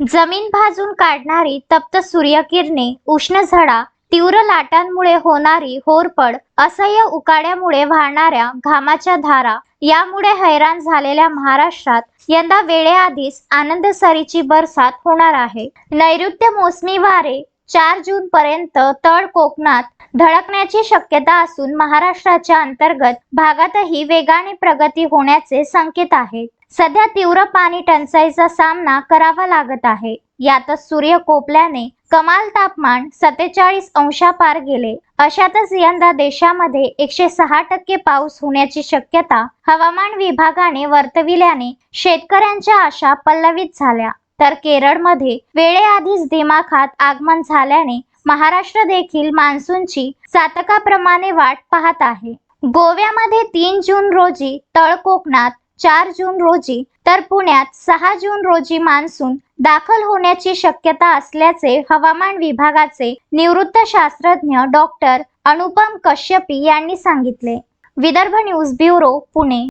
जमीन भाजून काढणारी तप्त सूर्यकिरणे उष्ण झडा तीव्र लाटांमुळे होणारी होरपड असह्य उकाड्यामुळे वाहणाऱ्या घामाच्या धारा यामुळे हैराण झालेल्या महाराष्ट्रात यंदा वेळेआधीच आनंदसरीची बरसात होणार आहे. नैऋत्य मोसमी वारे चार जून पर्यंत तळ कोकणात धडकण्याची शक्यता असून महाराष्ट्राच्या अंतर्गत भागातही वेगाने प्रगती होण्याचे संकेत आहेत. सध्या तीव्र पाणी टंचाईचा सामना करावा लागत आहे. यातच सूर्य कोपल्याने कमाल तापमान सत्तेचाळीस अंशापार गेले. अशातच यंदा देशामध्ये एकशे सहा टक्के पाऊस होण्याची शक्यता हवामान विभागाने वर्तविल्याने शेतकऱ्यांच्या आशा पल्लवित झाल्या. तर केरळमध्ये वेळेआधीच दिमाखात आगमन झाल्याने महाराष्ट्र देखील मान्सूनची चातकाप्रमाणे वाट पाहत आहे. गोव्यामध्ये तीन जून रोजी तळ कोकणात चार जून रोजी तर पुण्यात सहा जून रोजी मान्सून दाखल होण्याची शक्यता असल्याचे हवामान विभागाचे निवृत्त शास्त्रज्ञ डॉक्टर अनुपम कश्यपी यांनी सांगितले. Vidarbha news bureau Pune.